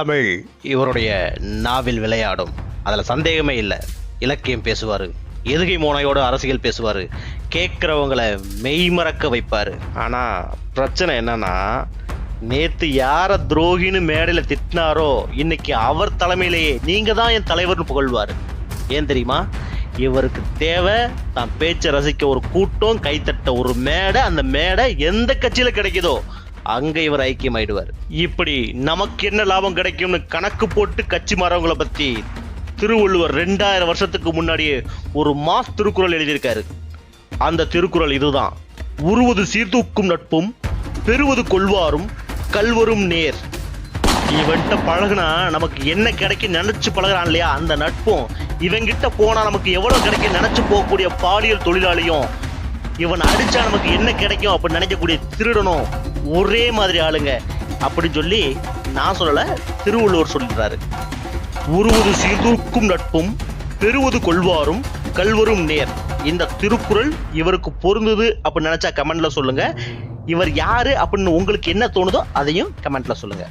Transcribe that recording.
தமிழ் இவருடைய நாவில் விளையாடும். அதில் சந்தேகமே இல்லை. இலக்கியம் பேசுவார். எதுகை மோனையோட அரசியல் பேசுவார். கேட்குறவங்கள மெய்மறக்க வைப்பார். ஆனால் பிரச்சனை என்னன்னா நேத்து யார துரோகின்னு மேடையில் திட்டினாரோ இன்னைக்கு அவர் தலைமையிலேயே நீங்க தான் என் தலைவர்னு புகழ்வார். ஏன் தெரியுமா? இவருக்கு தேவை தான் பேச்சை ரசிக்க ஒரு கூட்டம் கைத்தட்ட ஒரு மேடை அந்த மேடை எந்த கட்சியில் கிடைக்குதோ அங்க இவர் ஐக்கியமாயிடுவார். இப்படி நமக்கு என்ன லாபம் கிடைக்கும்னு கணக்கு போட்டு கட்சி மாறவங்களை பத்தி திருவள்ளுவர் ரெண்டாயிரம் வருஷத்துக்கு முன்னாடியே ஒரு மாஸ் திருக்குறள் எழுதியிருக்காரு. அந்த திருக்குறள் இதுதான். உருவது சீர்தூக்கும் நட்பும் பெறுவது கொள்வாரும் கல்வரும் நேர். இவன்கிட்ட பழகுனா நமக்கு என்ன கிடைக்கும் நினைச்சு பழகுறான் இல்லையா? அந்த நட்பும் இவங்கிட்ட போனா நமக்கு எவ்வளவு கிடைக்கும் நினைச்சு போகக்கூடிய பாலியல் தொழிலாளியும் இவன் அடிச்சா நமக்கு என்ன கிடைக்கும் அப்படின்னு நினைக்கக்கூடிய திருடனும் ஒரே மாதிரி ஆளுங்க. அப்படின்னு சொல்லி நான் சொல்லல திருவள்ளுவர் சொல்கிறாரு உருவது சீர்தூக்கும் நட்பும் பெறுவது கொள்வாரும் கல்வரும் நேர். இந்த திருக்குறள் இவருக்கு பொருந்தது அப்படின்னு நினைச்சா கமெண்ட்ல சொல்லுங்க. இவர் யாரு அப்படின்னு உங்களுக்கு என்ன தோணுதோ அதையும் கமெண்ட்ல சொல்லுங்க.